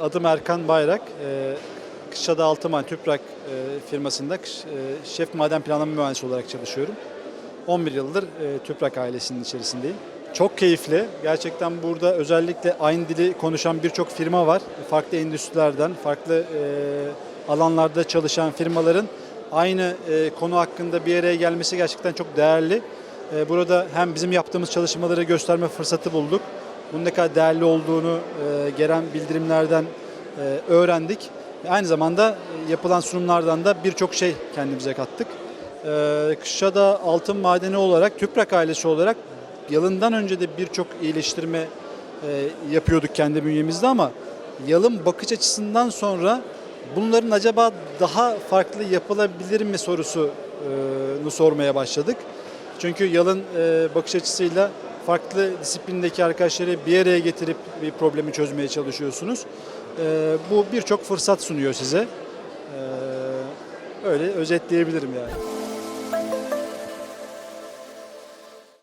Adım Erkan Bayrak. Ee, Kışlada Altıman Tüprak e, firmasında e, şef maden planlama mühendisi olarak çalışıyorum. 11 yıldır e, Tüprak ailesinin içerisindeyim. Çok keyifli. Gerçekten burada özellikle aynı dili konuşan birçok firma var. Farklı endüstrilerden, farklı alanlarda çalışan firmaların aynı konu hakkında bir araya gelmesi gerçekten çok değerli. Burada hem bizim yaptığımız çalışmaları gösterme fırsatı bulduk. Bunun ne kadar değerli olduğunu e, gelen bildirimlerden e, öğrendik. Aynı zamanda e, yapılan sunumlardan da birçok şey kendimize kattık. E, Kışlada altın madeni olarak, Tüprak ailesi olarak yılından önce de birçok iyileştirme e, yapıyorduk kendi bünyemizde ama yalın bakış açısından sonra bunların acaba daha farklı yapılabilir mi sorusunu sormaya başladık. Çünkü yalın e, bakış açısıyla farklı disiplindeki arkadaşları bir araya getirip bir problemi çözmeye çalışıyorsunuz. E, bu birçok fırsat sunuyor size. E, öyle özetleyebilirim yani.